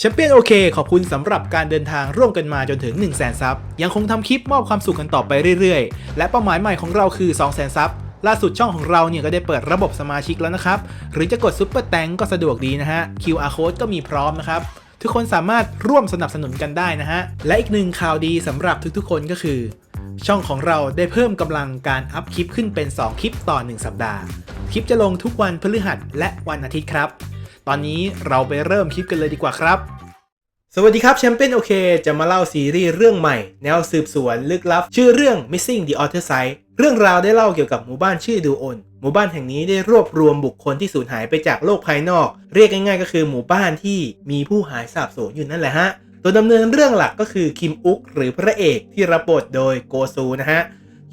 แชมเปี้ยนโอเคขอบคุณสำหรับการเดินทางร่วมกันมาจนถึง 1 0 0 0 0แสนซับยังคงทำคลิปมอบความสุขกันต่อไปเรื่อยๆ และเป้าหมายใหม่ของเราคือ 2 0 0 0 0 0ซับล่าสุดช่องของเราเนี่ยก็ได้เปิดระบบสมาชิกแล้วนะครับ หรือจะกดซุปเปอร์แตงก็สะดวกดีนะฮะ QR code ก็มีพร้อมนะครับ ทุกคนสามารถร่วมสนับสนุนกันได้นะฮะ และอีกหนึ่งข่าวดีสำหรับทุกๆ คนก็คือ ช่องของเราได้เพิ่มกำลังการอัพคลิปขึ้นเป็น 2 คลิปต่อ 1 สัปดาห์ คลิปจะลงทุกวันพฤหัสและวันอาทิตย์ครับ ตอนนี้เราไปเริ่มคลิปกันเลยดีกว่าครับ สวัสดีครับแชมเปี้ยนโอเคจะมาเล่าซีรีส์เรื่องใหม่ แนวสืบสวนลึกลับ ชื่อเรื่อง Missing the Other Side เรื่องราวได้เล่าเกี่ยวกับหมู่บ้านชื่อดูอนหมู่บ้านแห่งนี้ได้รวบรวมบุคคลที่สูญหายไปจากโลกภายนอก เรียกง่ายๆ ก็คือหมู่บ้านที่มีผู้หายสาบสูญอยู่นั่นแหละฮะตัวดำเนินเรื่องหลักก็คือคิมอุกหรือพระเอกที่รับบทโดยโกซูนะฮะ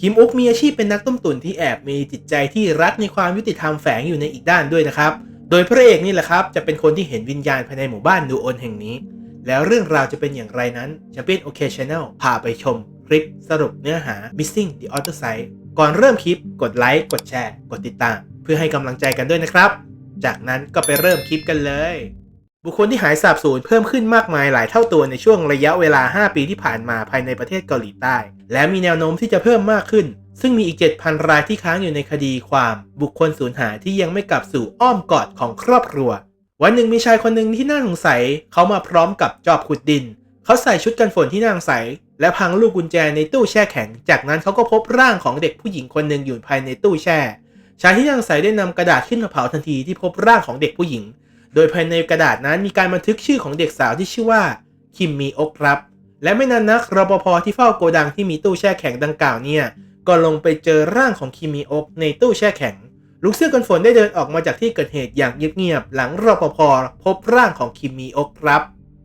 คิมอุกมีอาชีพเป็นนักต้มตุ๋นที่แอบมีจิตใจที่รักในความยุติธรรมแฝงอยู่ในอีกด้านด้วยนะครับ โดยพระเอกนี่แหละครับจะเป็นคนที่เห็นวิญญาณภายในหมู่บ้านดูโอนแห่งนี้ แล้วเรื่องราวจะเป็นอย่างไรนั้นแชมเปี้ยนโอเคชแนลพาไปชมคลิปสรุปเนื้อหา Missing the Other Side ก่อนเริ่มคลิปกดไลค์กดแชร์ กดติดตาม เพื่อให้กำลังใจกันด้วยนะครับ จากนั้นก็ไปเริ่มคลิปกันเลย บุคคลที่หายสาบสูญเพิ่มขึ้นมากมายหลายเท่าตัวในช่วงระยะเวลา 5 ปีที่ผ่านมาภายในประเทศเกาหลีใต้ และมีแนวโน้มที่จะเพิ่มมากขึ้น ซึ่งมีอีก 7,000 รายที่ค้างอยู่ในคดีความบุคคลสูญหายที่ยังไม่กลับสู่อ้อมกอดของครอบครัว วันหนึ่งมีชายคนหนึ่งที่น่าสงสัย เขามาพร้อมกับจอบขุดดิน เขาใส่ชุดกันฝนที่น่าสงสัย และพังลูกกุญแจในตู้แช่แข็ง จากนั้นเขาก็พบร่างของเด็กผู้หญิงคนหนึ่งอยู่ภายในตู้แช่ ชายที่น่าสงสัยได้นำกระดาษขึ้นมาเผาทันทีที่พบร่างของเด็กผู้หญิง โดยภายในกระดาษนั้นมีการบันทึกชื่อของเด็กสาวที่ชื่อว่าคิมมีอกครับ และไม่นานนักรปภที่เฝ้าโกดังที่มีตู้แช่แข็งดังกล่าวเนี่ย ก็ลงไปเจอร่างของคิมมีอกในตู้แช่แข็ง ลูกเสื้อกันฝนได้เดินออกมาจากที่เกิดเหตุอย่างเงียบๆหลังรปภพบร่างของคิมมีอกครับ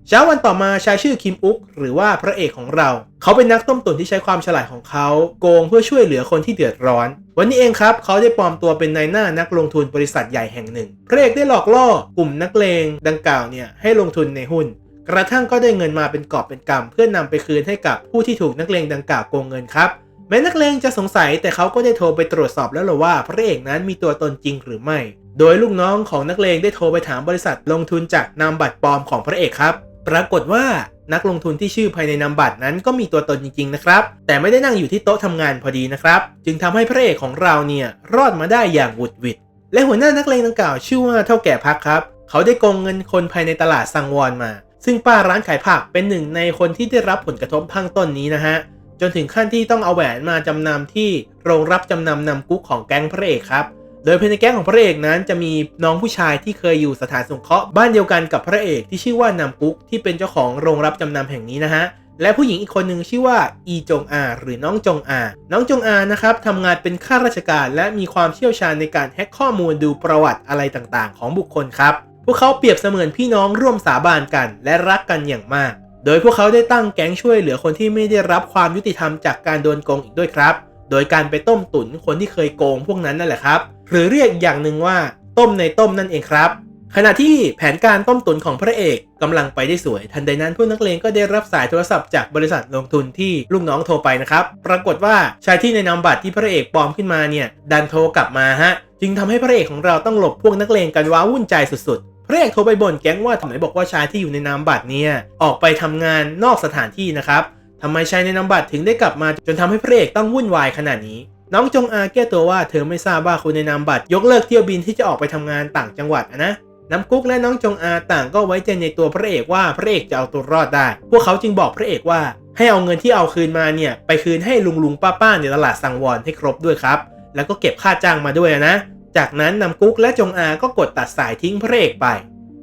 เช้าวันต่อมาชายชื่อคิมอุกหรือว่าพระเอกของเรา เขาเป็นนักต้มตุ๋นที่ใช้ความฉลาดของเขาโกงเพื่อช่วยเหลือคนที่เดือดร้อน วันนี้เองครับ เขาได้ปลอมตัวเป็นนายหน้านักลงทุนบริษัทใหญ่แห่งหนึ่ง พระเอกได้หลอกล่อกลุ่มนักเลงดังกล่าวเนี่ยให้ลงทุนในหุ้น กระทั่งก็ได้เงินมาเป็นกอบเป็นกำเพื่อนำไปคืนให้กับผู้ที่ถูกนักเลงดังกล่าวโกงเงินครับ แม้นักเลงจะสงสัยแต่เขาก็ได้โทรไปตรวจสอบแล้วล่ะว่าพระเอกนั้นมีตัวตนจริงหรือไม่ โดยลูกน้องของนักเลงได้โทรไปถามบริษัทลงทุนจากนามบัตรปลอมของพระเอกครับ ปรากฏว่านักลงทุนที่ชื่อภายในนามบัตรนั้นก็มีตัวตนจริงๆนะครับ แต่ไม่ได้นั่งอยู่ที่โต๊ะทำงานพอดีนะครับ จึงทำให้พระเอกของเราเนี่ยรอดมาได้อย่างหวุดหวิด และหัวหน้านักเลงดังกล่าวชื่อว่าเท่าแก่พักครับ เขาได้โกงเงินคนภายในตลาดซังวอนมา ซึ่งป้าร้านขายผักเป็นหนึ่งในคนที่ได้รับผลกระทบพังต้นนี้นะฮะ จนถึงขั้นที่ต้องเอาแหวนมาจำนำที่โรงรับจำนำนำกุ๊กของแก๊งพระเอกครับ โดยภายในแก๊งของพระเอกนั้นจะมีน้องผู้ชายที่เคยอยู่สถานสงเคราะห์บ้านเดียวกันกับพระเอกที่ชื่อว่านำกุ๊กที่เป็นเจ้าของโรงรับจำนำแห่งนี้นะฮะและผู้หญิงอีกคนหนึ่งชื่อว่าอีจงอา หรือน้องจงอา น้องจงอานะครับทำงานเป็นข้าราชการ และมีความเชี่ยวชาญในการแฮ็กข้อมูลดูประวัติอะไรต่างๆ ของบุคคลครับ พวกเขาเปรียบเสมือนพี่น้องร่วมสาบานกัน และรักกันอย่างมาก โดยพวกเขาได้ตั้งแก๊งช่วยเหลือคนที่ไม่ได้รับความยุติธรรมจากการโดนโกงอีกด้วยครับ โดยการไปต้มตุ๋นคนที่เคยโกงพวกนั้นนั่นแหละครับ หรือเรียกอย่างหนึ่งว่าต้มในต้มนั่นเองครับ ขณะที่แผนการต้มตุ๋นของพระเอกกำลังไปได้สวย ทันใดนั้นผู้นักเลงก็ได้รับสายโทรศัพท์จากบริษัทลงทุนที่ลูกน้องโทรไปนะครับ ปรากฏว่าชายที่ในนามบัตรที่พระเอกปลอมขึ้นมาเนี่ยดันโทรกลับมาฮะ จึงทำให้พระเอกของเราต้องหลบพวกนักเลงกันว้าวุ่นใจสุด พระเอกโทรไปบ่นแก๊งว่าทำไมบอกว่าชายที่อยู่ในนามบัตรเนี่ยออกไปทำงานนอกสถานที่นะครับทำไมชายในนามบัตรถึงได้กลับมา จนทำให้พระเอกต้องวุ่นวายขนาดนี้ น้องจงอาแก้ตัวว่าเธอไม่ทราบว่าคุณในนามบัตรยกเลิกเที่ยวบินที่จะออกไปทำงานต่างจังหวัดนะน้ำกุ๊กและน้องจงอาต่างก็ไว้ใจในตัวพระเอกว่าพระเอกจะเอาตัวรอดได้ พวกเขาจึงบอกพระเอกว่า ให้เอาเงินที่เอาคืนมาเนี่ยไปคืนให้ลุงลุงป้าป้าในตลาดสังวรให้ครบด้วยครับ แล้วก็เก็บค่าจ้างมาด้วยนะ จากนั้นนำกุ๊กและจงอาก็กดตัดสายทิ้งพระเอกไป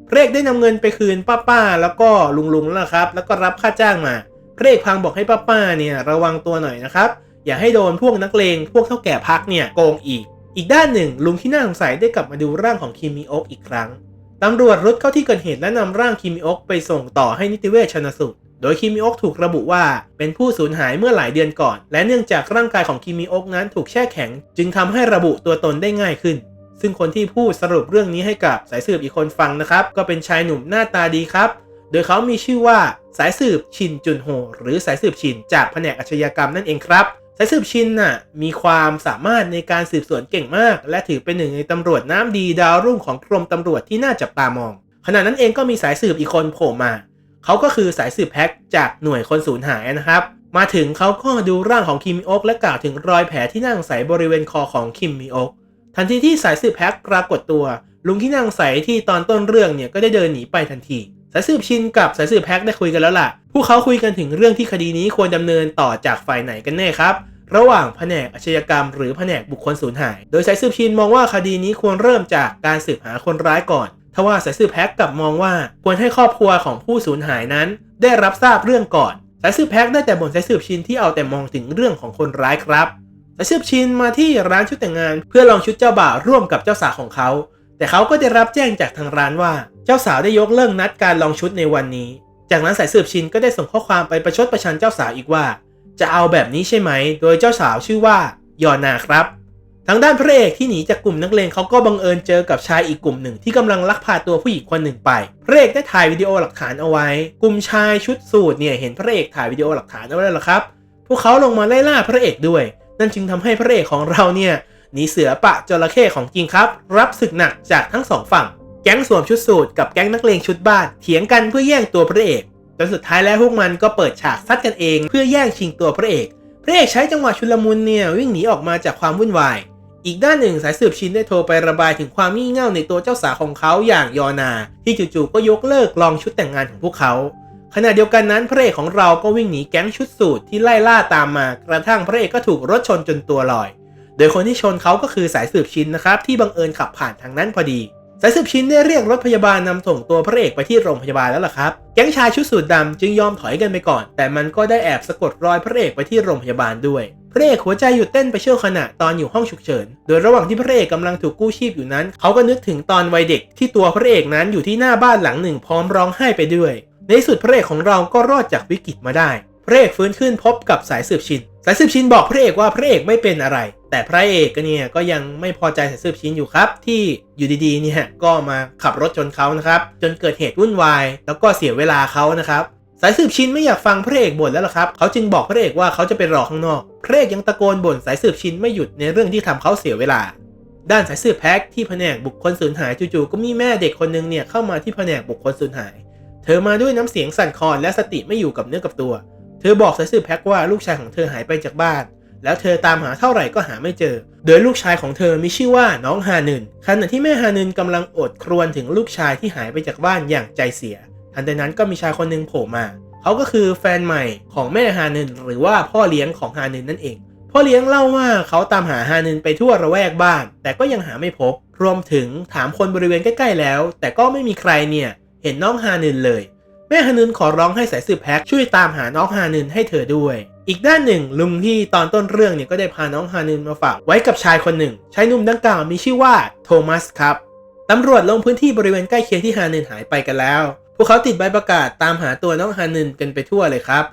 พระเอกได้นำเงินไปคืนป้าป้าแล้วก็ลุงลุงแล้วครับ แล้วก็รับค่าจ้างมา พระเอกพังบอกให้ป้าป้าเนี่ยระวังตัวหน่อยนะครับ อย่าให้โดนพวกนักเลงพวกเท่าแก่พักเนี่ยโกงอีก อีกด้านหนึ่งลุงที่น่าสงสัยได้กลับมาดูร่างของคิมิโอะอีกครั้งตำรวจรุดเข้าที่เกิดเหตุและนำร่างคิมิโอะไปส่งต่อให้นิติเวชชนสูตร โดยคิมิโอะถูกระบุว่าเป็นผู้สูญหายเมื่อหลายเดือนก่อน และเนื่องจากร่างกายของคิมิโอะนั้นถูกแช่แข็ง จึงทำให้ระบุตัวตนได้ง่ายขึ้น ซึ่งคนที่พูดสรุปเรื่องนี้ให้กับสายสืบอีกคนฟังนะครับ ก็เป็นชายหนุ่มหน้าตาดีครับ โดยเขามีชื่อว่าสายสืบชินจุนโฮหรือสายสืบชินจากแผนกอาชญากรรมนั่นเองครับสายสืบชินน่ะมีความสามารถในการสืบสวนเก่งมาก และถือเป็นหนึ่งในตำรวจน้ำดีดาวรุ่งของกรมตำรวจที่น่าจับตามองขณะนั้นเองก็มีสายสืบอีกคนโผล่มา เขาก็คือสายสืบแพ็กจากหน่วยคนสูญหายนะครับ มาถึงเขาก็ดูร่างของคิมมิโอกและกล่าวถึงรอยแผลที่นั่งใสบริเวณคอของคิมมิโอกทันทีที่สายสืบแพ็กปรากฏตัว ลุงที่นั่งใสที่ตอนต้นเรื่องเนี่ยก็ได้เดินหนีไปทันที สายสืบชินกับสายสืบแพ็กได้คุยกันแล้วล่ะ พวกเขาคุยกันถึงเรื่องที่คดีนี้ควรดำเนินต่อจากฝ่ายไหนกันแน่ครับระหว่างแผนกอาชญากรรมหรือแผนกบุคคลสูญหาย โดยสายสืบชินมองว่าคดีนี้ควรเริ่มจากการสืบหาคนร้ายก่อน ทว่าสายสืบแพ็กกลับมองว่าควรให้ครอบครัวของผู้สูญหายนั้น ได้รับทราบเรื่องก่อน สายสืบแพ็กได้แต่บ่นสายสืบชินที่เอาแต่มองถึงเรื่องของคนร้ายครับสายสืบชินมาที่ร้านชุดแต่งงาน เพื่อลองชุดเจ้าบ่าวร่วมกับเจ้าสาวของเขา แต่เขาก็ได้รับแจ้งจากทางร้านว่า เจ้าสาวได้ยกเลิกนัดการลองชุดในวันนี้ จากนั้นสายสืบชินก็ได้ส่งข้อความไปประชดประชันเจ้าสาวอีกว่า จะเอาแบบนี้ใช่ไหม โดยเจ้าสาวชื่อว่ายอนาครับ ทางด้านพระเอกที่หนีจากกลุ่มนักเลงเขาก็บังเอิญเจอกับชายอีกกลุ่มหนึ่งที่กำลังลักพาตัวผู้หญิงคนหนึ่งไป พระเอกได้ถ่ายวิดีโอหลักฐานเอาไว้ กลุ่มชายชุดสูทเนี่ยเห็นพระเอกถ่ายวิดีโอหลักฐานเอาไว้แล้วครับ พวกเขาลงมาไล่ล่าพระเอกด้วย นั่นจึงทำให้พระเอกของเราเนี่ยหนีเสือปะจระเข้ของจริงครับ รับศึกหนักจากทั้งสองฝั่ง แก๊งสวมชุดสูทกับแก๊งนักเลงชุดบ้านเถียงกันเพื่อแย่งตัวพระเอกจนสุดท้ายแล้วพวกมันก็เปิดฉากซัดกันเอง เพื่อแย่งชิงตัวพระเอก พระเอกใช้จังหวะชุลมุนเนี่ยวิ่งหนีออกมาจากความวุ่นวาย อีกด้านหนึ่งสายสืบชินได้โทรไประบายถึงความงี่เง่าในตัวเจ้าสาวของเขาอย่างยอนา ที่จู่ๆก็ยกเลิกลองชุดแต่งงานของพวกเขาขณะเดียวกันนั้นพระเอกของเราก็วิ่งหนีแก๊งชุดสูทที่ไล่ล่าตามมากระทั่งพระเอกก็ถูกรถชนจนตัวลอย โดยคนที่ชนเขาก็คือสายสืบชินนะครับที่บังเอิญขับผ่านทางนั้นพอดี สายสืบชินได้เรียกรถพยาบาลนำส่งตัวพระเอกไปที่โรงพยาบาลแล้วล่ะครับ แก๊งชายชุดสูทดำจึงยอมถอยกันไปก่อน แต่มันก็ได้แอบสะกดรอยพระเอกไปที่โรงพยาบาลด้วย ระเอกหัวใจหยุดเต้นไปชั่วขณะตอนอยู่ห้องฉุกเฉิน โดยระหว่างที่พระเอกกำลังถูกกู้ชีพอยู่นั้น เขาก็นึกถึงตอนวัยเด็กที่ตัวพระเอกนั้นอยู่ที่หน้าบ้านหลังหนึ่งพร้อมร้องไห้ไปด้วย ในที่สุดพระเอกของเราก็รอดจากวิกฤตมาได้ พระเอกฟื้นขึ้นพบกับสายสืบชิน สายสืบชินบอกพระเอกว่าพระเอกไม่เป็นอะไร แต่พระเอกก็เนี่ยก็ยังไม่พอใจสายสืบชินอยู่ครับ ที่อยู่ดีๆเนี่ยก็มาขับรถชนเขานะครับ จนเกิดเหตุวุ่นวาย แล้วก็เสียเวลาเขานะครับ สายสืบชินไม่อยากฟังพระเอกบ่นแล้วล่ะครับ เขาจึงบอกพระเอกว่าเขาจะไปรอข้างนอก พรกยังตะโกนบ่นสายสืบชินไม่หยุดในเรื่องที่ทำเขาเสียเวลา ด้านสายสืบแพ็กที่แผนกบุคคลสูญหายจู่ๆก็มีแม่เด็กคนหนึงเนี่ยเข้ามาที่แผนกบุคคลสูญหาย เธอมาด้วยน้ำเสียงสั่นคลอนและสติไม่อยู่กับเนื้อกับตัว เธอบอกสายสืบแพ็กว่าลูกชายของเธอหายไปจากบ้าน แล้วเธอตามหาเท่าไหร่ก็หาไม่เจอ โดยลูกชายของเธอมีชื่อว่าน้องฮานึนขณะที่แม่ฮานึนกำลังอดครวญถึงลูกชายที่หายไปจากบ้านอย่างใจเสีย ทันใดนั้นก็มีชายคนหนึ่งโผล่มา เขาก็คือแฟนใหม่ของแม่ฮานึนหรือว่าพ่อเลี้ยงของฮานึนนั่นเอง พ่อเลี้ยงเล่าว่าเขาตามหาฮานึนไปทั่วระแวกบ้าน แต่ก็ยังหาไม่พบ รวมถึงถามคนบริเวณใกล้ๆแล้ว แต่ก็ไม่มีใครเนี่ยเห็นน้องฮานึนเลย แม่ฮานึนขอร้องให้สายสืบแพ็กช่วยตามหาน้องฮานึนให้เธอด้วย อีกด้านหนึ่งลุงที่ตอนต้นเรื่องเนี่ยก็ได้พาน้องฮานึนมาฝากไว้กับชายคนหนึ่งชายหนุ่มดังกล่าวมีชื่อว่าโทมัสครับตำรวจลงพื้นที่บริเวณใกล้เคียงที่ฮานึนหายไปกันแล้ว พวกเขาติดใบประกาศตามหาตัวน้องฮานึนกันไปทั่วเลยครับ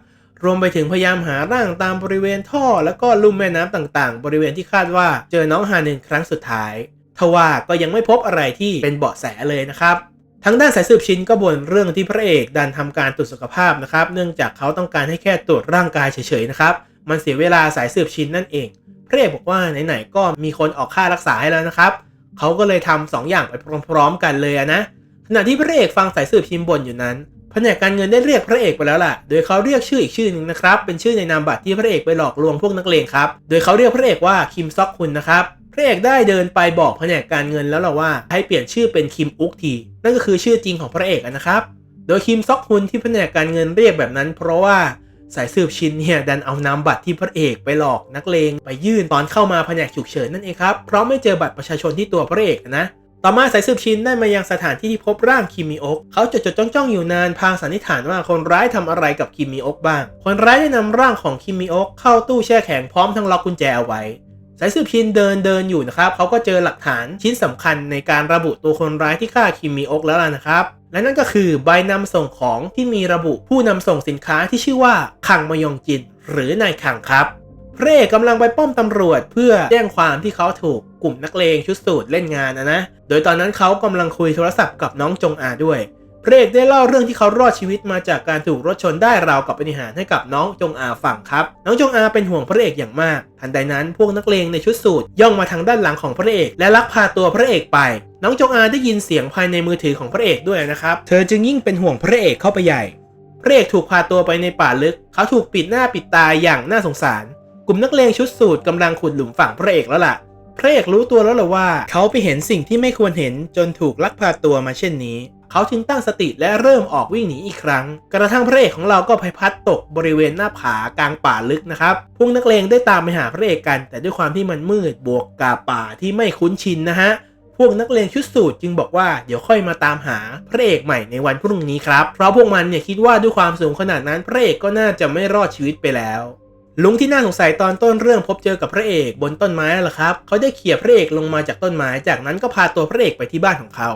รวมไปถึงพยายามหาร่างตามบริเวณท่อ แล้วก็ลุ่มแม่น้ำต่างๆ บริเวณที่คาดว่าเจอน้องฮานึนครั้งสุดท้ายทว่าก็ยังไม่พบอะไรที่เป็นเบาะแสเลยนะครับทางด้านสายสืบชินก็บ่นเรื่องที่พระเอกดันทำการตรวจสุขภาพนะครับ เนื่องจากเขาต้องการให้แค่ตรวจร่างกายเฉยๆนะครับ มันเสียเวลาสายสืบชินนั่นเอง พระเอกบอกว่าไหนๆก็มีคนออกค่ารักษาให้แล้วนะครับ เขาก็เลยทำสองอย่างไปพร้อมๆกันเลยนะ ขณะที่พระเอกฟังสายสืบชินบ่นอยู่นั้นแผนกการเงินได้เรียกพระเอกไปแล้วล่ะ โดยเขาเรียกชื่ออีกชื่อหนึ่งนะครับ เป็นชื่อในนามบัตรที่พระเอกไปหลอกลวงพวกนักเลงครับ โดยเขาเรียกพระเอกว่าคิมซอกคุณนะครับ พระเอกได้เดินไปบอกแผนกการเงินแล้วล่ะว่า ให้เปลี่ยนชื่อเป็นคิมอุกที นั่นก็คือชื่อจริงของพระเอกนะครับ โดยคิมซอกฮุนที่แผนกการเงินเรียกแบบนั้น เพราะว่าสายสืบชินเนี่ยดันเอานามบัตรที่พระเอกไปหลอกนักเลงไปยื่นตอนเข้ามาแผนกฉุกเฉินนั่นเองครับ เพราะไม่เจอบัตรประชาชนที่ตัวพระเอกนะ ต่อมาสายสืบชินได้มายังสถานที่ที่พบร่างคิมมิโอกเขาจดจดจ้องจ้องอยู่นานพางสันนิษฐานว่าคนร้ายทำอะไรกับคิมมิโอกบ้าง คนร้ายได้นำร่างของคิมมิโอกเข้าตู้แช่แข็งพร้อมทั้งล็อกกุญแจเอาไว้สายสืบชินเดินเดินอยู่นะครับ เขาก็เจอหลักฐานชิ้นสำคัญในการระบุตัวคนร้ายที่ฆ่าคิมมิโอกแล้วล่ะนะครับ และนั่นก็คือใบนำส่งของที่มีระบุผู้นำส่งสินค้าที่ชื่อว่าคังมยองจิน หรือนายคังครับ พระเอกกำลังไปป้อมตำรวจเพื่อแจ้งความที่เขาถูกกลุ่มนักเลงชุดสูทเล่นงานนะนะ โดยตอนนั้นเขากำลังคุยโทรศัพท์กับน้องจงอาด้วยพระเอกได้เล่าเรื่องที่เขารอดชีวิตมาจากการถูกรถชนได้ราวกับปฏิหารให้กับน้องจงอาฟังครับ น้องจงอาเป็นห่วงพระเอกอย่างมาก ทันใดนั้นพวกนักเลงในชุดสูทย่องมาทางด้านหลังของพระเอก และลักพาตัวพระเอกไป น้องจงอาได้ยินเสียงภายในมือถือของพระเอกด้วยนะครับ เธอจึงยิ่งเป็นห่วงพระเอกเข้าไปใหญ่ พระเอกถูกพาตัวไปในป่าลึก เขาถูกปิดหน้าปิดตาอย่างน่าสงสาร กลุ่มนักเลงชุดสูทกำลังขุดหลุมฝังพระเอกแล้วล่ะ พระเอกรู้ตัวแล้วล่ะว่า เขาไปเห็นสิ่งที่ไม่ควรเห็นจนถูกลักพาตัวมาเช่นนี้ เขาจึงตั้งสติและเริ่มออกวิ่งหนีอีกครั้ง กระทั่งพระเอกของเราก็ไปพลัดตกบริเวณหน้าผากลางป่าลึกนะครับ พวกนักเลงได้ตามไปหาพระเอกกัน แต่ด้วยความที่มันมืดบวกกับป่าที่ไม่คุ้นชินนะฮะพวกนักเลงชุดสูทจึงบอกว่าเดี๋ยวค่อยมาตามหาพระเอกใหม่ในวันพรุ่งนี้ครับ เพราะพวกมันเนี่ยคิดว่าด้วยความสูงขนาดนั้นพระเอกก็น่าจะไม่รอดชีวิตไปแล้ว ลุงที่น่าสงสัยตอนต้นเรื่องพบเจอกับพระเอกบนต้นไม้นั่นแหละครับเขาได้เขี่ยพระเอกลงมาจากต้นไม้จากนั้นก็พาตัวพระเอกไปที่บ้านของเขา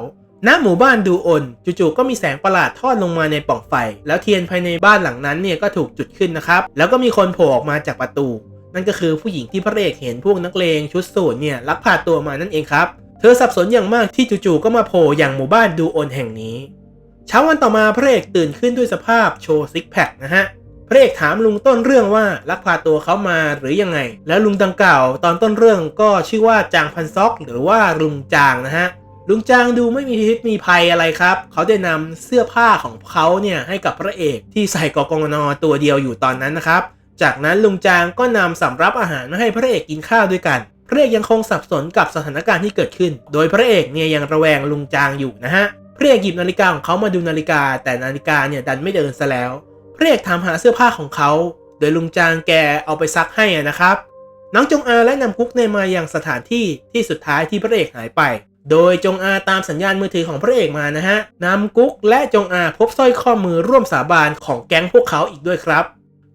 ณหมู่บ้านดูโอน จู่ๆก็มีแสงประหลาดทอดลงมาในปล่องไฟ แล้วเทียนภายในบ้านหลังนั้นเนี่ยก็ถูกจุดขึ้นนะครับ แล้วก็มีคนโผล่ออกมาจากประตู นั่นก็คือผู้หญิงที่พระเอกเห็นพวกนักเลงชุดสูทเนี่ยลักพาตัวมานั่นเองครับ เธอสับสนอย่างมากที่จู่ๆก็มาโผล่อย่างหมู่บ้านดูโอนแห่งนี้ เช้าวันต่อมาพระเอกตื่นขึ้นด้วยสภาพโชว์ซิกแพคนะฮะ พระเอกถามลุงต้นเรื่องว่าลักพาตัวเขามาหรือยังไง แล้วลุงดังกล่าว ตอนต้นเรื่องก็ชื่อว่าจางพันซอก หรือว่าลุงจางนะฮะลุงจางดูไม่มีพิษมีภัยอะไรครับ เขาได้นำเสื้อผ้าของเขาเนี่ยให้กับพระเอกที่ใส่กกงนตัวเดียวอยู่ตอนนั้นนะครับ จากนั้นลุงจางก็นำสำรับอาหารมาให้พระเอกกินข้าวด้วยกันพระเอกยังคงสับสนกับสถานการณ์ที่เกิดขึ้น โดยพระเอกเนี่ยยังระแวงลุงจางอยู่นะฮะ พระเอกหยิบนาฬิกาของเขามาดูนาฬิกา แต่นาฬิกาเนี่ยดันไม่เดินซะแล้ว พระเอกถามหาเสื้อผ้าของเขา โดยลุงจางแกเอาไปซักให้นะครับ น้องจงอาและนำกุ๊กเนมาอยังสถานที่ที่สุดท้ายที่พระเอกหายไป โดยจงอาตามสัญญาณมือถือของพระเอกมานะฮะนำกุ๊กและจงอาพบสร้อยข้อมือร่วมสาบานของแก๊งพวกเขาอีกด้วยครับ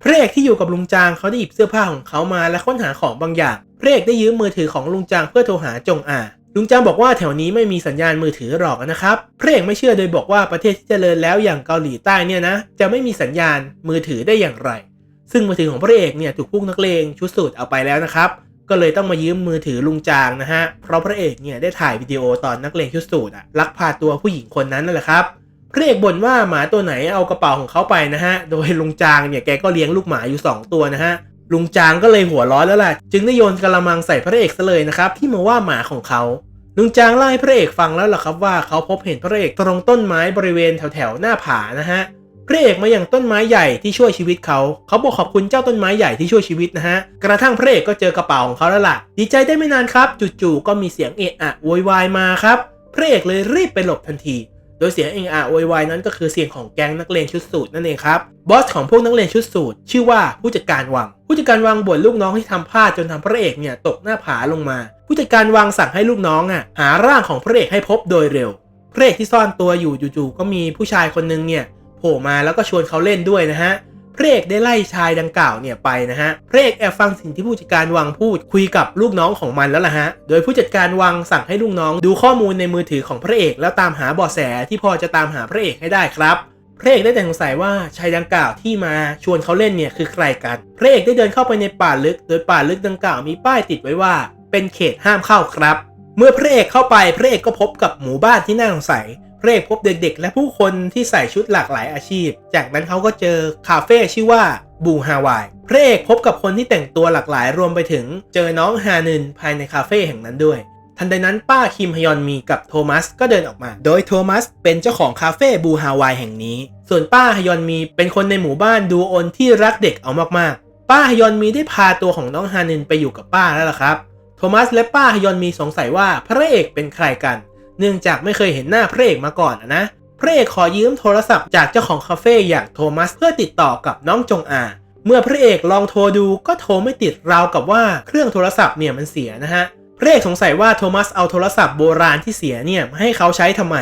พระเอกที่อยู่กับลุงจางเขาได้หยิบเสื้อผ้าของเขามาและค้นหาของบางอย่างพระเอกได้ยืมมือถือของลุงจางเพื่อโทรหาจงอา ลุงจางบอกว่าแถวนี้ไม่มีสัญญาณมือถือหรอกนะครับพระเอกไม่เชื่อโดยบอกว่าประเทศที่เจริญแล้วอย่างเกาหลีใต้เนี่ยนะ จะไม่มีสัญญาณมือถือได้อย่างไร ซึ่งมือถือของพระเอกเนี่ยถูกพวกนักเลงชุดสูทเอาไปแล้วนะครับ ก็เลยต้องมายืมมือถือลุงจางนะฮะ เพราะพระเอกเนี่ยได้ถ่ายวิดีโอตอนนักเลงชุดสูทอะลักพาตัวผู้หญิงคนนั้นนั่นแหละครับพระเอกบ่นว่าหมาตัวไหนเอากระเป๋าของเขาไปนะฮะ โดยลุงจางเนี่ยแกก็เลี้ยงลูกหมาอยู่ 2 ตัวนะฮะ ลุงจางก็เลยหัวร้อนแล้วแหละจึงได้โยนกระมังใส่พระเอกซะเลยนะครับที่มาว่าหมาของเขาลุงจางเล่าให้พระเอกฟังแล้วล่ะครับว่าเขาพบเห็นพระเอกตรงต้นไม้บริเวณแถวๆหน้าผานะฮะพระเอกมาอย่างต้นไม้ใหญ่ที่ช่วยชีวิตเขา เขาบอกขอบคุณเจ้าต้นไม้ใหญ่ที่ช่วยชีวิตนะฮะ กระทั่งพระเอกก็เจอกระเป๋าของเขาแล้วล่ะ ดีใจได้ไม่นานครับ จู่ๆก็มีเสียงเอะอะโวยวายมาครับ พระเอกเลยรีบไปหลบทันที ดยเสียงเองอะโวยวายนั้นก็คือเสียงของแก๊งนักเลงชุดสูทนั่นเองครับบอสของพวกนักเลงชุดสูทชื่อว่าผู้จัดการวัง ผู้จัดการวังบ่นลูกน้องที่ทำพลาดจนทำพระเอกเนี่ยตกหน้าผาลงมา ผู้จัดการวังสั่งให้ลูกน้องอะหาร่างของพระเอกให้พบโดยเร็วพระเอกที่ซ่อนตัวอยู่จู่ๆก็มีผู้ชายคนนึงเนี่ยโผล่มาแล้วก็ชวนเขาเล่นด้วยนะฮะ พระเอกได้ไล่ชายดังกล่าวเนี่ยไปนะฮะพระเอกแอบฟังสิ่งที่ผู้จัดการวังพูดคุยกับลูกน้องของมันแล้วล่ะฮะ โดยผู้จัดการวังสั่งให้ลูกน้องดูข้อมูลในมือถือของพระเอก แล้วตามหาเบาะแสที่พอจะตามหาพระเอกให้ได้ครับพระเอกได้แต่สงสัยว่าชายดังกล่าวที่มาชวนเขาเล่นเนี่ยคือใครกัน พระเอกได้เดินเข้าไปในป่าลึก โดยป่าลึกดังกล่าวมีป้ายติดไว้ว่า เป็นเขตห้ามเข้าครับ เมื่อพระเอกเข้าไปพระเอกก็พบกับหมู่บ้านที่น่าสงสัย พระเอกพบเด็กๆ และผู้คนที่ใส่ชุดหลากหลายอาชีพ จากนั้นเขาก็เจอคาเฟ่ชื่อว่าบูฮาวายพระเอกพบกับคนที่แต่งตัวหลากหลายรวมไปถึงเจอน้องฮานึนภายในคาเฟ่แห่งนั้นด้วย ทันใดนั้นป้าคิมฮยอนมีกับโทมัสก็เดินออกมา โดยโทมัสเป็นเจ้าของคาเฟ่บูฮาวายแห่งนี้ ส่วนป้าฮยอนมีเป็นคนในหมู่บ้านดูโอนที่รักเด็กเอามากๆ ป้าฮยอนมีได้พาตัวของน้องฮานึนไปอยู่กับป้าแล้วล่ะครับ โทมัสและป้าฮยอนมีสงสัยว่าพระเอกเป็นใครกัน เนื่องจากไม่เคยเห็นหน้าพระเอกมาก่อนนะพระเอกขอยืมโทรศัพท์จากเจ้าของคาเฟ่อย่างโทมัสเพื่อติดต่อกับน้องจงอาเมื่อพระเอกลองโทรดูก็โทรไม่ติดราวกับว่าเครื่องโทรศัพท์เนี่ยมันเสียนะฮะพระเอกสงสัยว่าโทมัสเอาโทรศัพท์โบราณที่เสียเนี่ยมาให้เขาใช้ทำไม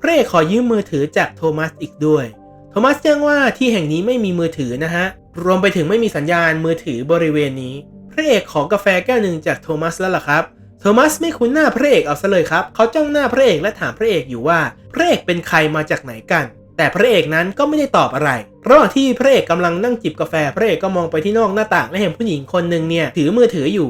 พระเอกขอยืมมือถือจากโทมัสอีกด้วย โทมัสแจ้งว่าที่แห่งนี้ไม่มีมือถือนะฮะ รวมไปถึงไม่มีสัญญาณมือถือ บริเวณนี้ พระเอกขอกาแฟแก้วหนึ่งจากโทมัสแล้วล่ะครับ โทมัสไม่คุ้นหน้าพระเอกเอาซะเลยครับ เขาจ้องหน้าพระเอกและถามพระเอกอยู่ว่า พระเอกเป็นใครมาจากไหนกัน แต่พระเอกนั้นก็ไม่ได้ตอบอะไรระหว่างที่พระเอกกำลังนั่งจิบกาแฟ พระเอกก็มองไปที่นอกหน้าต่างและเห็นผู้หญิงคนหนึ่งเนี่ยถือมือถืออยู่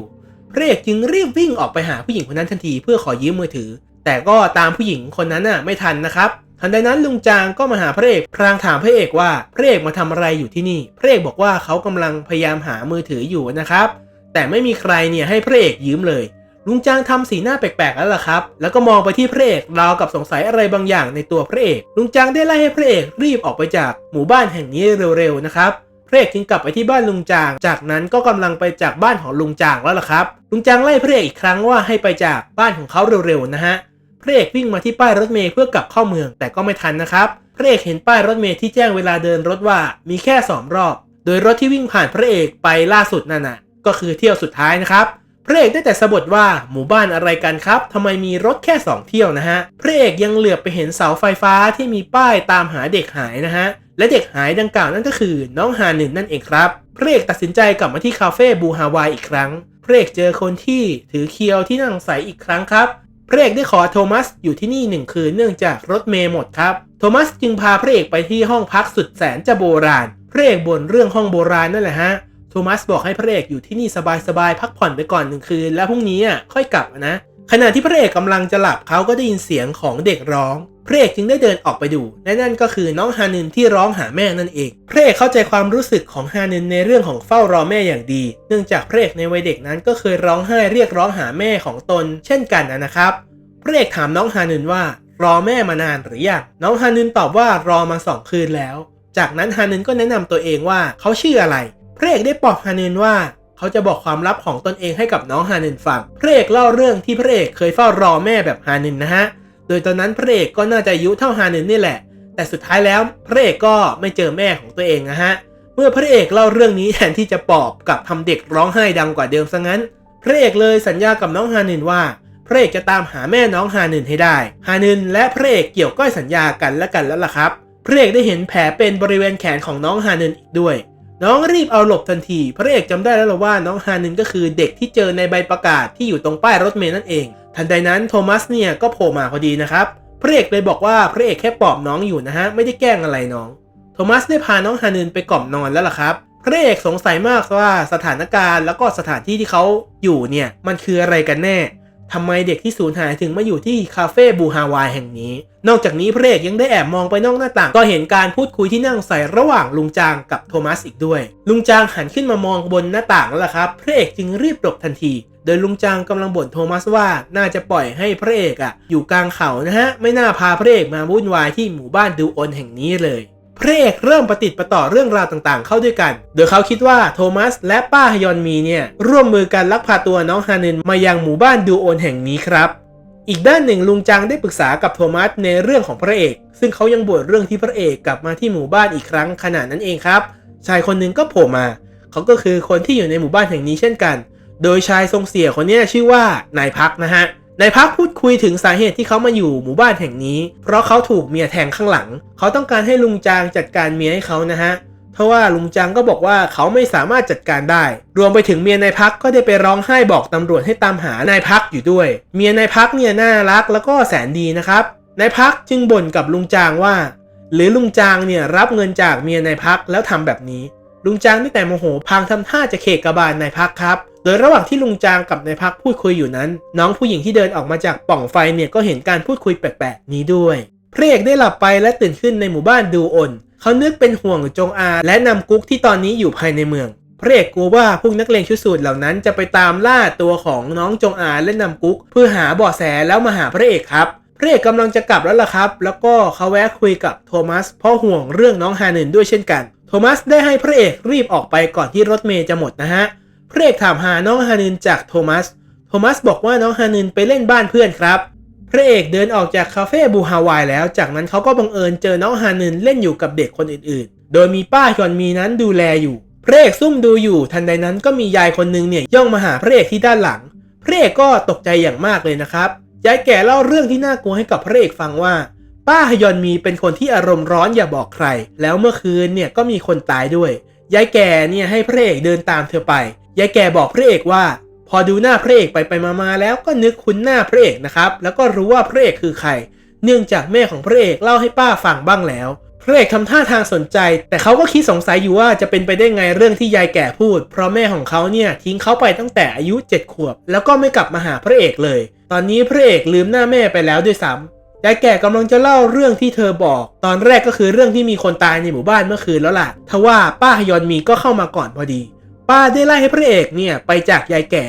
พระเอกจึงรีบวิ่งออกไปหาผู้หญิงคนนั้นทันทีเพื่อขอยืมมือถือ แต่ก็ตามผู้หญิงคนนั้นน่ะไม่ทันนะครับทันใดนั้นลุงจางก็มาหาพระเอกพรางถามพระเอกว่าพระเอกมาทำอะไรอยู่ที่นี่ พระเอกบอกว่าเขากำลังพยายามหามือถืออยู่นะครับ แต่ไม่มีใครเนี่ยให้พระเอกยืมเลย ลุงจางทำสีหน้าแปลกๆแล้วล่ะครับ แล้วก็มองไปที่พระเอกราวกับสงสัยอะไรบางอย่างในตัวพระเอก ลุงจางได้ไล่ให้พระเอกรีบออกไปจากหมู่บ้านแห่งนี้เร็วๆนะครับพระเอกจึงกลับไปที่บ้านลุงจาง จากนั้นก็กำลังไปจากบ้านของลุงจางแล้วล่ะครับ ลุงจางไล่พระเอกอีกครั้งว่าให้ไปจากบ้านของเขาเร็วๆนะฮะ พระเอกวิ่งมาที่ป้ายรถเมล์เพื่อกลับเข้าเมืองแต่ก็ไม่ทันนะครับ พระเอกเห็นป้ายรถเมล์ที่แจ้งเวลาเดินรถว่ามีแค่สองรอบ โดยรถที่วิ่งผ่านพระเอกไปล่าสุดนั่นน่ะก็คือเที่ยวสุดท้ายนะครับ พระเอกได้แต่สะบดว่าหมู่บ้านอะไรกันครับทำไมมีรถแค่ 2 เที่ยวนะฮะ พระเอกยังเหลือบไปเห็นเสาไฟฟ้าที่มีป้ายตามหาเด็กหายนะฮะ และเด็กหายดังกล่าวนั่นก็คือน้องฮานึนนั่นเองครับ พระเอกตัดสินใจกลับมาที่คาเฟ่บูฮาวายอีกครั้ง พระเอกเจอคนที่ถือเคียวที่นั่งใสอีกครั้งครับ พระเอกได้ขอโทมัสอยู่ที่นี่หนึ่งคืนเนื่องจากรถเมย์หมดครับ โทมัสจึงพาพระเอกไปที่ห้องพักสุดแสนจะโบราณ พระเอกบ่นเรื่องห้องโบราณนั่นแหละฮะ โทมัสบอกให้พระเอกอยู่ที่นี่สบายๆพักผ่อนไปก่อนหนึ่งคืน แล้วพรุ่งนี้อะค่อยกลับนะขณะที่พระเอกกำลังจะหลับเขาก็ได้ยินเสียงของเด็กร้อง พระเอกจึงได้เดินออกไปดู และนั่นก็คือน้องฮานึนที่ร้องหาแม่นั่นเอง พระเอกเข้าใจความรู้สึกของฮานึนในเรื่องของเฝ้ารอแม่อย่างดี เนื่องจากพระเอกในวัยเด็กนั้นก็เคยร้องไห้เรียกร้องหาแม่ของตน เช่นกันนะครับ พระเอกถามน้องฮานึนว่ารอแม่มานานหรือยัง น้องฮานึนตอบว่ารอมาสองคืนแล้ว จากนั้นฮานึนก็แนะนำตัวเองว่าเขาชื่ออะไร พระเอกได้บอกฮานึนว่าเขาจะบอกความลับของตนเองให้กับน้องฮานึนฟัง พระเอกเล่าเรื่องที่พระเอกเคยเฝ้ารอแม่แบบฮานึนนะฮะ โดยตอนนั้นพระเอกก็น่าจะอายุเท่าฮานึนนี่แหละ แต่สุดท้ายแล้วพระเอกก็ไม่เจอแม่ของตัวเองนะฮะ เมื่อพระเอกเล่าเรื่องนี้แทนที่จะปอบกับทำเด็กร้องไห้ดังกว่าเดิมซะงั้น พระเอกเลยสัญญากับน้องฮานึนว่าพระเอกจะตามหาแม่น้องฮานึนให้ได้ ฮานึนและพระเอกเกี่ยวก้อยสัญญากันและกันแล้วล่ะครับ พระเอกได้เห็นแผลเป็นบริเวณแขนของน้องฮานึนอีกด้วย น้องรีบเอาหลบทันที พระเอกจำได้แล้วล่ะว่าน้องฮานึนก็คือเด็กที่เจอในใบประกาศที่อยู่ตรงป้ายรถเมล์นั่นเอง ทันใดนั้นโทมัสเนี่ยก็โผล่มาพอดีนะครับ พระเอกเลยบอกว่าพระเอกแค่ปลอบน้องอยู่นะฮะไม่ได้แกล้งอะไรน้อง โทมัสได้พาน้องฮานึนไปกล่อมนอนแล้วล่ะครับ พระเอกสงสัยมากว่าสถานการณ์แล้วก็สถานที่ที่เขาอยู่เนี่ยมันคืออะไรกันแน่ ทำไมเด็กที่สูญหายถึงมาอยู่ที่คาเฟ่บูฮาวายแห่งนี้ นอกจากนี้พระเอกยังได้แอบมองไปนอกหน้าต่าง ก็เห็นการพูดคุยที่นั่งใส่ระหว่างลุงจางกับโทมัสอีกด้วย ลุงจางหันขึ้นมามองบนหน้าต่างแล้วล่ะครับ พระเอกจึงรีบหลบทันที โดยลุงจางกำลังบ่นโทมัสว่าน่าจะปล่อยให้พระเอกอะอยู่กลางเขานะฮะ ไม่น่าพาพระเอกมาวุ่นวายที่หมู่บ้านดูออนแห่งนี้เลย พระเอกเริ่มประติดประต่อเรื่องราวต่างๆ เข้าด้วยกัน โดยเขาคิดว่าโทมัสและป้าฮยอนมีเนี่ย ร่วมมือกันลักพาตัวน้องฮานึนมายังหมู่บ้านดูโอนแห่งนี้ครับ อีกด้านหนึ่งลุงจังได้ปรึกษากับโทมัสในเรื่องของพระเอก ซึ่งเขายังบ่นเรื่องที่พระเอกกลับมาที่หมู่บ้านอีกครั้งขนาดนั้นเองครับ ชายคนหนึ่งก็โผล่มา เขาก็คือคนที่อยู่ในหมู่บ้านแห่งนี้เช่นกัน โดยชายทรงเสียคนนี้ชื่อว่านายพักนะฮะ นายพักพูดคุยถึงสาเหตุที่เขามาอยู่หมู่บ้านแห่งนี้ เพราะเขาถูกเมียแทงข้างหลัง เขาต้องการให้ลุงจางจัดการเมียให้เขานะฮะเพราะว่าลุงจังก็บอกว่าเขาไม่สามารถจัดการได้ รวมไปถึงเมียนายพักก็ได้ไปร้องไห้บอกตำรวจให้ตามหานายพักอยู่ด้วย เมียนายพักเนี่ยน่ารักแล้วก็แสนดีนะครับนายพักจึงบ่นกับลุงจางว่า หรือลุงจางเนี่ยรับเงินจากเมียนายพักแล้วทำแบบนี้ ลุงจางได้แต่โมโหพางทำท่าจะเขกกระบาลนายพักครับ โดยระหว่างที่ลุงจางกับนายพักพูดคุยอยู่นั้น น้องผู้หญิงที่เดินออกมาจากป่องไฟเนี่ยก็เห็นการพูดคุยแปลกๆนี้ด้วยพระเอกได้หลับไปและตื่นขึ้นในหมู่บ้านดูออนเขานึกเป็นห่วงจงอาและนำกุ๊กที่ตอนนี้อยู่ภายในเมืองพระเอกกลัวว่าพวกนักเลงชุดสูทเหล่านั้นจะไปตามล่าตัวของน้องจงอาและนำกุ๊ก เพื่อหาเบาะแสแล้วมาหาพระเอกครับพระเอกกำลังจะกลับแล้วล่ะครับ แล้วก็เขาแวะคุยกับโทมัสเพราะห่วงเรื่องน้องฮานึนด้วยเช่นกัน โทมัสได้ให้พระเอกรีบออกไปก่อนที่รถเมย์จะหมดนะฮะ พระเอกถามหาน้องฮานึนจากโทมัส โทมัสบอกว่าน้องฮานึนไปเล่นบ้านเพื่อนครับ พระเอกเดินออกจากคาเฟ่บูฮาวายแล้ว จากนั้นเขาก็บังเอิญเจอน้องฮานึนเล่นอยู่กับเด็กคนอื่นๆ โดยมีป้าฮยอนมีนั้นดูแลอยู่ พระเอกซุ่มดูอยู่ ทันใดนั้นก็มียายคนหนึ่งเนี่ยย่องมาหาพระเอกที่ด้านหลัง พระเอกก็ตกใจอย่างมากเลยนะครับ ยายแก่เล่าเรื่องที่น่ากลัวให้กับพระเอกฟังว่า ป้าฮยอนมีเป็นคนที่อารมณ์ร้อนอย่าบอกใคร แล้วเมื่อคืนเนี่ยก็มีคนตายด้วย ยายแก่เนี่ยให้พระเอกเดินตามเธอไป ยายแก่บอกพระเอกว่า พอดูหน้าพระเอกไปไปมาๆแล้วก็นึกคุ้นหน้าพระเอกนะครับ แล้วก็รู้ว่าพระเอกคือใคร เนื่องจากแม่ของพระเอกเล่าให้ป้าฟังบ้างแล้วพระเอกทำท่าทางสนใจ แต่เขาก็คิดสงสัยอยู่ว่าจะเป็นไปได้ไงเรื่องที่ยายแก่พูด เพราะแม่ของเขาเนี่ยทิ้งเขาไปตั้งแต่อายุ 7 ขวบ แล้วก็ไม่กลับมาหาพระเอกเลย ตอนนี้พระเอกลืมหน้าแม่ไปแล้วด้วยซ้ำยายแก่กำลังจะเล่าเรื่องที่เธอบอก ตอนแรกก็คือเรื่องที่มีคนตายในหมู่บ้านเมื่อคืนแล้วล่ะทว่าป้าฮยอนมีก็เข้ามาก่อนพอดี ป้าได้ไล่ให้พระเอกเนี่ยไปจากยายแก่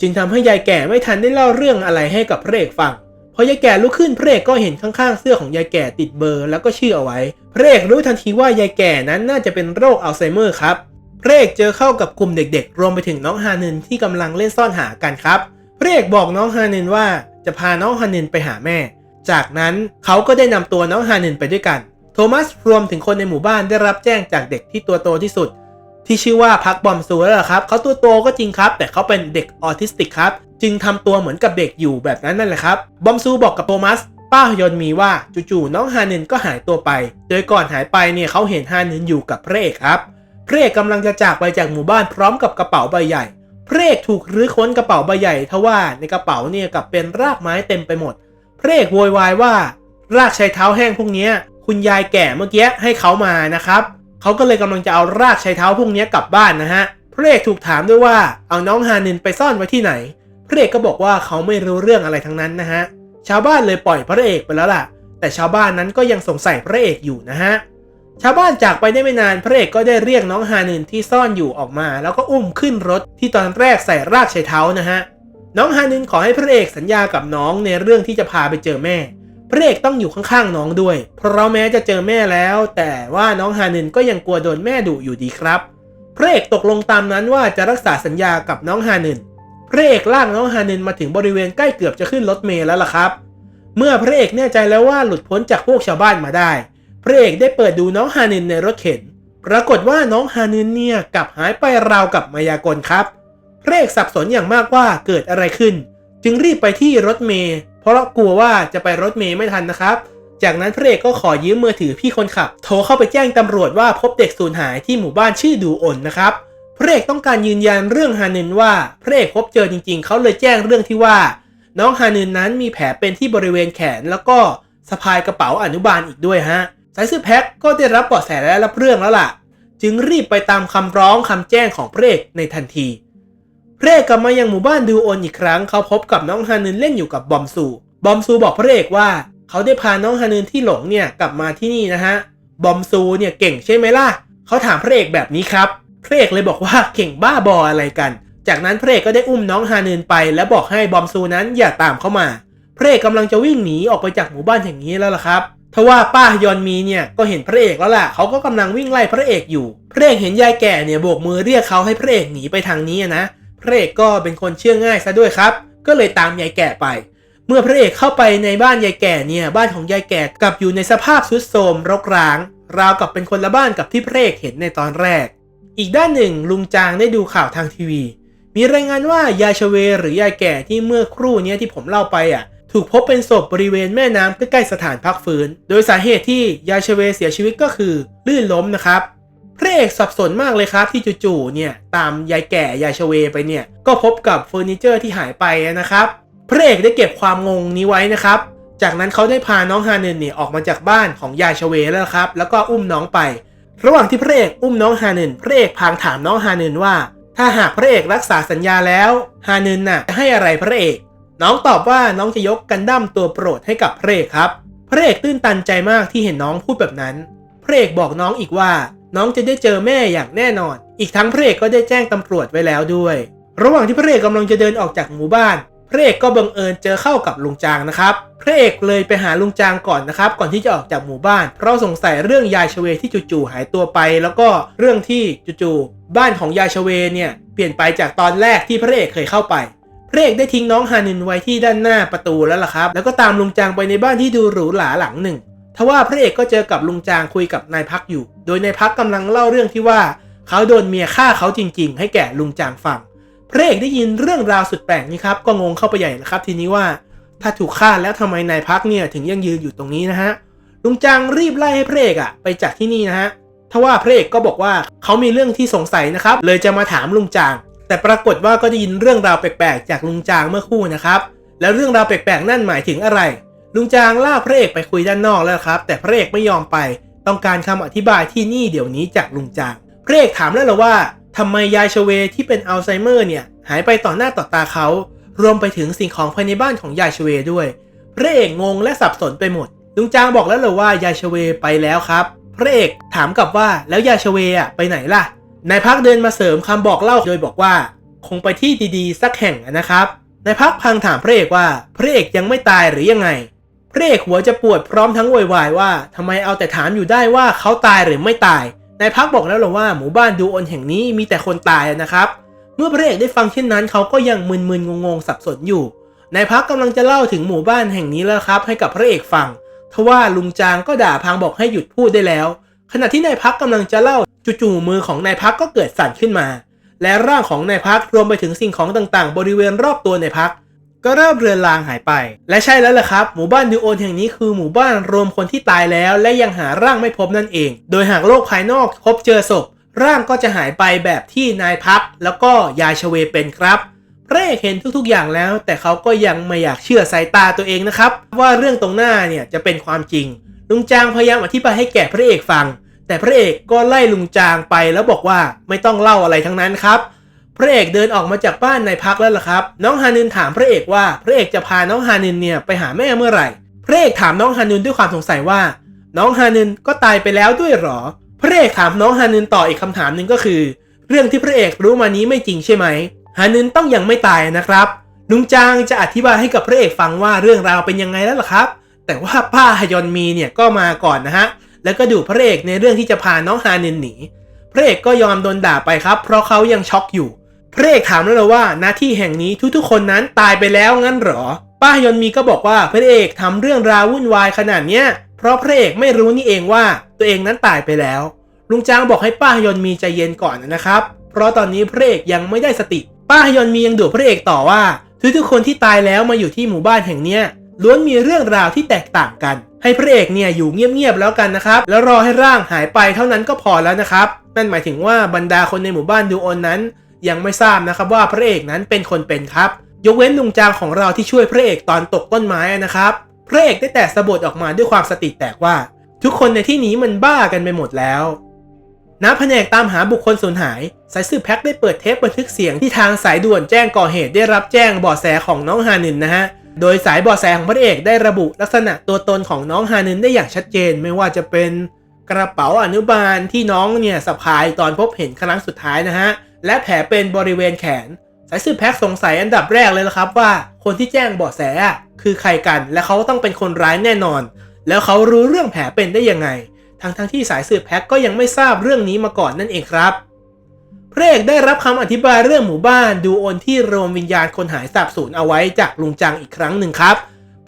จึงทำให้ยายแก่ไม่ทันได้เล่าเรื่องอะไรให้กับพระเอกฟังพอยายแก่ลุกขึ้นพระเอกก็เห็นข้างๆเสื้อของยายแก่ติดเบอร์แล้วก็ชื่อเอาไว้ พระเอกรู้ทันทีว่ายายแก่นั้นน่าจะเป็นโรคอัลไซเมอร์ครับพระเอกเจอเข้ากับกลุ่มเด็กๆ รวมไปถึงน้องฮานินที่กำลังเล่นซ่อนหากันครับพระเอกบอกน้องฮานินว่าจะพาน้องฮานินไปหาแม่ จากนั้นเขาก็ได้นำตัวน้องฮานินไปด้วยกัน โทมัสรวมถึงคนในหมู่บ้านได้รับแจ้งจากเด็กที่ตัวโตที่สุด ที่ชื่อว่าพักบอมซูแล้วล่ะครับเขาตัวโตก็จริงครับ แต่เขาเป็นเด็กออทิสติกครับ จึงทำตัวเหมือนกับเด็กอยู่แบบนั้นนั่นแหละครับ บอมซูบอกกับโทมัส ป้ายนมีว่าจู่ๆน้องฮานินก็หายตัวไป โดยก่อนหายไปเนี่ยเขาเห็นฮานินอยู่กับพระเอกครับพระเอกกำลังจะจากไปจากหมู่บ้านพร้อมกับกระเป๋าใบใหญ่พระเอกถูกรื้อค้นกระเป๋าใบใหญ่ทว่าในกระเป๋าเนี่ยกับเป็นรากไม้เต็มไปหมดพระเอกโวยวายว่า รากชายเท้าแห้งพวกนี้คุณยายแก่เมื่อกี้ให้เขามานะครับ เขาก็เลยกำลังจะเอารากชายเท้าพวกนี้กลับบ้านนะฮะพระเอกถูกถามด้วยว่าเอาน้องฮานินไปซ่อนไว้ที่ไหน พระเอกก็บอกว่าเขาไม่รู้เรื่องอะไรทั้งนั้นนะฮะชาวบ้านเลยปล่อยพระเอกไปแล้วล่ะ แต่ชาวบ้านนั้นก็ยังสงสัยพระเอกอยู่นะฮะชาวบ้านจากไปได้ไม่นานพระเอกก็ได้เรียกน้องฮานินที่ซ่อนอยู่ออกมา แล้วก็อุ้มขึ้นรถที่ตอนแรกใส่รากชายเท้านะฮะน้องฮานินขอให้พระเอกสัญญากับน้องในเรื่องที่จะพาไปเจอแม่ พระเอกต้องอยู่ข้างๆน้องด้วย เพราะแม้จะเจอแม่แล้ว แต่ว่าน้องฮานินก็ยังกลัวโดนแม่ดุอยู่ดีครับ พระเอกตกลงตามนั้นว่าจะรักษาสัญญากับน้องฮานิน พระเอกลากน้องฮานินมาถึงบริเวณใกล้เกือบจะขึ้นรถเมล์แล้วล่ะครับ เมื่อพระเอกแน่ใจแล้วว่าหลุดพ้นจากพวกชาวบ้านมาได้ พระเอกได้เปิดดูน้องฮานินในรถเข็น ปรากฏว่าน้องฮานินเนี่ยกลับหายไปราวกับมายากลครับ พระเอกสับสนอย่างมากว่าเกิดอะไรขึ้น จึงรีบไปที่รถเมล์ เพราะกลัวว่าจะไปรถเมล์ไม่ทันนะครับ จากนั้นพระเอกก็ขอยืมมือถือพี่คนขับ โทรเข้าไปแจ้งตำรวจว่าพบเด็กสูญหายที่หมู่บ้านชื่อดูอนนะครับพระเอกต้องการยืนยันเรื่องฮานินว่าพระเอกพบเจอจริง ๆ เขาเลยแจ้งเรื่องที่ว่า น้องฮานินนั้นมีแผลเป็นที่บริเวณแขน แล้วก็สะพายกระเป๋าอนุบาลอีกด้วยฮะสายสืบแพ็กก็ได้รับเบาะแสและรับเรื่องแล้วล่ะ จึงรีบไปตามคำร้องคำแจ้งของพระเอกในทันที พระเอกกลับมายังหมู่บ้านดูโอนอีกครั้งเขาพบกับน้องฮานินเล่นอยู่กับบอมซูบอมซูบอกพระเอกว่า เขาได้พาน้องฮานินที่หลงเนี่ยกลับมาที่นี่นะฮะบอมซูเนี่ยเก่งใช่ไหมล่ะเขาถามพระเอกแบบนี้ครับพระเอกเลยบอกว่าเก่งบ้าบออะไรกัน จากนั้นพระเอกก็ได้อุ้มน้องฮานินไป และบอกให้บอมซูนั้นอย่าตามเข้ามาพระเอกกำลังจะวิ่งหนีออกไปจากหมู่บ้านแห่งนี้แล้วล่ะครับทว่าป้ายอนมีเนี่ยก็เห็นพระเอกแล้วล่ะเขาก็กำลังวิ่งไล่พระเอกอยู่ พระเอกเห็นยายแก่เนี่ยโบกมือเรียกเขาให้พระเอกหนีไปทางนี้นะ พระเอกก็เป็นคนเชื่อง่ายซะด้วยครับ ก็เลยตามยายแก่ไป เมื่อพระเอกเข้าไปในบ้านยายแก่เนี่ยบ้านของยายแก่กลับอยู่ในสภาพทรุดโทรมรกร้าง ราวกับเป็นคนละบ้านกับที่พระเอกเห็นในตอนแรก อีกด้านหนึ่งลุงจางได้ดูข่าวทางทีวี มีรายงานว่ายายชเวหรือยายแก่ที่เมื่อครู่นี้ที่ผมเล่าไปอะถูกพบเป็นศพบริเวณแม่น้ำใกล้ๆสถานพักฟื้น โดยสาเหตุที่ยายชเวเสียชีวิตก็คือลื่นล้มนะครับ พระเอกสับสนมากเลยครับที่จู่ๆเนี่ยตามยายแก่ยายชเวไปเนี่ยก็พบกับเฟอร์นิเจอร์ที่หายไปนะครับพระเอกได้เก็บความงงนี้ไว้นะครับ จากนั้นเขาได้พาน้องฮานินเนี่ยออกมาจากบ้านของยายชเวแล้วครับ แล้วก็อุ้มน้องไป ระหว่างที่พระเอกอุ้มน้องฮานินพระเอกพางถามน้องฮานินว่า ถ้าหากพระเอกรักษาสัญญาแล้วฮานินน่ะจะให้อะไรพระเอก น้องตอบว่าน้องจะยกกันดั้มตัวโปรดให้กับพระเอกครับ พระเอกตื้นตันใจมากที่เห็นน้องพูดแบบนั้น พระเอกบอกน้องอีกว่า น้องจะได้เจอแม่อย่างแน่นอน อีกทั้งพระเอกก็ได้แจ้งตำรวจไว้แล้วด้วย ระหว่างที่พระเอกกำลังจะเดินออกจากหมู่บ้านพระเอกก็บังเอิญเจอเข้ากับลุงจางนะครับพระเอกเลยไปหาลุงจางก่อนนะครับ ก่อนที่จะออกจากหมู่บ้าน เพราะสงสัยเรื่องยายชเวที่จู่ๆหายตัวไป แล้วก็เรื่องที่จู่ๆบ้านของยายชเวเนี่ยเปลี่ยนไปจากตอนแรกที่พระเอกเคยเข้าไปพระเอกได้ทิ้งน้องฮานินไว้ที่ด้านหน้าประตูแล้วล่ะครับ แล้วก็ตามลุงจางไปในบ้านที่ดูหรูหราหลังหนึ่ง ทว่าพระเอกก็เจอกับลุงจางคุยกับนายพักอยู่ โดยนายพักกำลังเล่าเรื่องที่ว่าเขาโดนเมียฆ่าเขาจริง ๆ ให้แก่ลุงจางฟัง พระเอกได้ยินเรื่องราวสุดแปลกนี้ครับก็งงเข้าไปใหญ่นะครับ ทีนี้ว่าถ้าถูกฆ่าแล้วทำไมนายพักเนี่ยถึงยังยืนอยู่ตรงนี้นะฮะ ลุงจางรีบไล่ให้พระเอกอะไปจากที่นี่นะฮะทว่าพระเอกก็บอกว่าเขามีเรื่องที่สงสัยนะครับ เลยจะมาถามลุงจาง แต่ปรากฏว่าก็ได้ยินเรื่องราวแปลกๆ จากลุงจางเมื่อคู่นะครับ แล้วเรื่องราวแปลกๆ นั่นหมายถึงอะไร ลุงจางลากพระเอกไปคุยด้านนอกแล้วครับ แต่พระเอกไม่ยอมไป ต้องการคำอธิบายที่นี่เดี๋ยวนี้จากลุงจาง พระเอกถามแล้วเหรอว่าทำไมยายชเวที่เป็นอัลไซเมอร์เนี่ยหายไปต่อหน้าต่อตาเขา รวมไปถึงสิ่งของภายในบ้านของยายชเวด้วย พระเอกงงและสับสนไปหมด ลุงจางบอกแล้วเลยว่ายายชเวไปแล้วครับ พระเอกถามกลับว่าแล้วยายชเวอะไปไหนล่ะ นายพักเดินมาเสริมคำบอกเล่าโดยบอกว่า คงไปที่ดีๆ สักแห่งนะครับนายพักพังถามพระเอกว่าพระเอกยังไม่ตายหรือยังไง พระเอกหัวจะปวดพร้อมทั้งโวยวายว่าทำไมเอาแต่ถามอยู่ได้ว่าเขาตายหรือไม่ตาย นายพักบอกแล้วหรอว่าหมู่บ้านดูอนแห่งนี้มีแต่คนตายนะครับ เมื่อพระเอกได้ฟังเช่นนั้นเขาก็ยังมึนๆงงๆสับสนอยู่ นายพักกำลังจะเล่าถึงหมู่บ้านแห่งนี้แล้วครับ ให้กับพระเอกฟังทว่าลุงจางก็ด่าพังบอกให้หยุดพูดได้แล้ว ขณะที่นายพักกำลังจะเล่าจู่ๆมือของนายพักก็เกิดสั่นขึ้นมา และร่างของนายพักรวมไปถึงสิ่งของต่างๆ บริเวณรอบตัวนายพัก ก็เริ่มเรือนรางหายไป และใช่แล้วล่ะครับ หมู่บ้านดูโอนแห่งนี้คือหมู่บ้านรวมคนที่ตายแล้ว และยังหาร่างไม่พบนั่นเอง โดยหากโลกภายนอกพบเจอศพ ร่างก็จะหายไปแบบที่นายพักแล้วก็ยายชเวเป็นครับพระเอกเห็นทุกๆอย่างแล้ว แต่เขาก็ยังไม่อยากเชื่อสายตาตัวเองนะครับ ว่าเรื่องตรงหน้าเนี่ยจะเป็นความจริง ลุงจางพยายามอธิบายให้แก่พระเอกฟัง แต่พระเอกก็ไล่ลุงจางไปแล้วบอกว่าไม่ต้องเล่าอะไรทั้งนั้นครับ พระเอกเดินออกมาจากบ้านในพักแล้วล่ะครับ น้องฮานินถามพระเอกว่าพระเอกจะพาน้องฮานินเนี่ยไปหาแม่เมื่อไหร่ พระเอกถามน้องฮานินด้วยความสงสัยว่า น้องฮานินก็ตายไปแล้วด้วยหรอ พระเอกถามน้องฮานินต่ออีกคำถามหนึ่งก็คือ เรื่องที่พระเอกรู้มานี้ไม่จริงใช่ไหมฮานินต้องยังไม่ตายนะครับลุงจางจะอธิบายให้กับพระเอกฟังว่าเรื่องราวเป็นยังไงแล้วล่ะครับ แต่ว่าป้าฮยอนมีเนี่ยก็มาก่อนนะฮะแล้วก็ดูพระเอกในเรื่องที่จะพาน้องฮานินหนีพระเอกก็ยอมโดนด่าไปครับ เพราะเขายังช็อกอยู่ พระเอกถามแล้วเลยว่าหน้าที่แห่งนี้ทุกๆคนนั้นตายไปแล้วงั้นหรอ ป้ายอนมีก็บอกว่าพระเอกทำเรื่องราววุ่นวายขนาดเนี้ยเพราะพระเอกไม่รู้นี่เองว่าตัวเองนั้นตายไปแล้ว ลุงจางบอกให้ป้ายอนมีใจเย็นก่อนนะครับ เพราะตอนนี้พระเอกยังไม่ได้สติ ป้ายอนมียังดุพระเอกต่อว่า ทุกๆคนที่ตายแล้วมาอยู่ที่หมู่บ้านแห่งเนี้ยล้วนมีเรื่องราวที่แตกต่างกัน ให้พระเอกเนี่ยอยู่เงียบๆแล้วกันนะครับ แล้วรอให้ร่างหายไปเท่านั้นก็พอแล้วนะครับ นั่นหมายถึงว่าบรรดาคนในหมู่บ้านดูโอนนั้น ยังไม่ทราบนะครับว่าพระเอกนั้นเป็นคนเป็นครับ ยกเว้นลุงจางของเราที่ช่วยพระเอกตอนตกต้นไม้นะครับ พระเอกได้แต่สะบัดออกมาด้วยความสติแตกว่า ทุกคนในที่นี้มันบ้ากันไปหมดแล้วณแผนกตามหาบุคคลสูญหาย สายสืบแพ็คได้เปิดเทปบันทึกเสียงที่ทางสายด่วนแจ้งก่อเหตุได้รับแจ้งเบาะแสของน้องฮานินนะฮะ โดยสายเบาะแสของพระเอกได้ระบุลักษณะตัวตนของน้องฮานินได้อย่างชัดเจนไม่ว่าจะเป็นกระเป๋าอนุบาลที่น้องเนี่ยสะพายตอนพบเห็นครั้งสุดท้ายนะฮะ และแผลเป็นบริเวณแขน สายสืบแพ็คสงสัยอันดับแรกเลยละครับว่า คนที่แจ้งเบาะแสคือใครกัน และเขาต้องเป็นคนร้ายแน่นอน แล้วเขารู้เรื่องแผลเป็นได้ยังไง ทั้งทั้งที่สายสืบแพ็คก็ยังไม่ทราบเรื่องนี้มาก่อนนั่นเองครับพระเอกได้รับคำอธิบายเรื่องหมู่บ้านดูโอนที่รวมวิญญาณคนหายสาบสูญเอาไว้จากลุงจังอีกครั้งหนึ่งครับ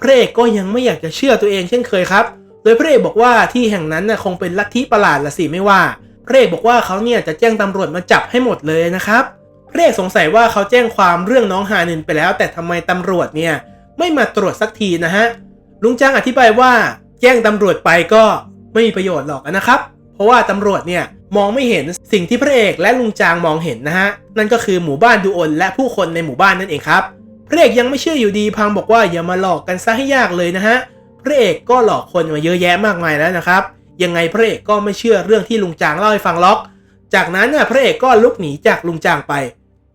พระเอกก็ยังไม่อยากจะเชื่อตัวเองเช่นเคยครับ โดยพระเอกบอกว่าที่แห่งนั้นน่ะคงเป็นลัทธิประหลาดละสิไม่ว่า พรเอกบอกว่าเขาเนี่ยจะแจ้งตำรวจมาจับให้หมดเลยนะครับพรเอกสงสัยว่าเขาแจ้งความเรื่องน้องฮานินไปแล้ว แต่ทำไมตำรวจเนี่ยไม่มาตรวจสักทีนะฮะลุงจังอธิบายว่าแจ้งตำรวจไปก็ไม่มีประโยชน์หรอกนะครับ เพราะว่าตำรวจเนี่ยมองไม่เห็นสิ่งที่พระเอกและลุงจางมองเห็นนะฮะนั่นก็คือหมู่บ้านดูอนและผู้คนในหมู่บ้านนั่นเองครับพระเอกยังไม่เชื่ออยู่ดีพังบอกว่าอย่ามาหลอกกันซะให้ยากเลยนะฮะพระเอกก็หลอกคนมาเยอะแยะมากมายแล้วนะครับ ยังไงพระเอกก็ไม่เชื่อเรื่องที่ลุงจางเล่าให้ฟังล็อก จากนั้นน่ะพระเอกก็ลุกหนีจากลุงจางไป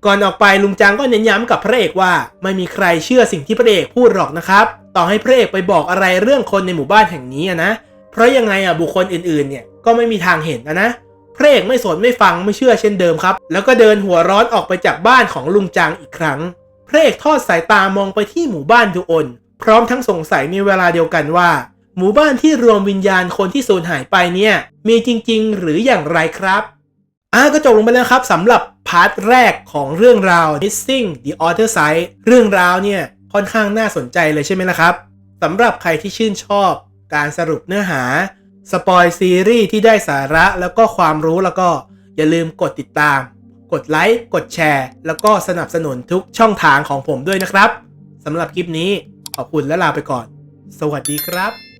ก่อนออกไปลุงจางก็เน้นย้ำกับพระเอกว่า ไม่มีใครเชื่อสิ่งที่พระเอกพูดหรอกนะครับ ต่อให้พระเอกไปบอกอะไรเรื่องคนในหมู่บ้านแห่งนี้นะ เพราะยังไงอะบุคคลอื่นๆเนี่ยก็ไม่มีทางเห็นนะนะพระเอกไม่สนไม่ฟังไม่เชื่อเช่นเดิมครับ แล้วก็เดินหัวร้อนออกไปจากบ้านของลุงจางอีกครั้ง พระเอกทอดสายตามองไปที่หมู่บ้านดูโอนพร้อมทั้งสงสัยในเวลาเดียวกันว่า หมู่บ้านที่รวมวิญญาณคนที่สูญหายไปเนี่ย มีจริง ๆ หรืออย่างไรครับอ่าก็จบลงไปแล้วครับสำหรับพาร์ทแรกของเรื่องราว Missing the Other Side เรื่องราวเนี่ยค่อนข้างน่าสนใจเลยใช่ไหมล่ะครับสำหรับใครที่ชื่นชอบการสรุปเนื้อหาสปอยซีรีส์ที่ได้สาระแล้วก็ความรู้แล้วก็อย่าลืมกดติดตาม กดไลค์ กดแชร์ แล้วก็สนับสนุนทุกช่องทางของผมด้วยนะครับสำหรับคลิปนี้ขอบคุณและลาไปก่อน สวัสดีครับ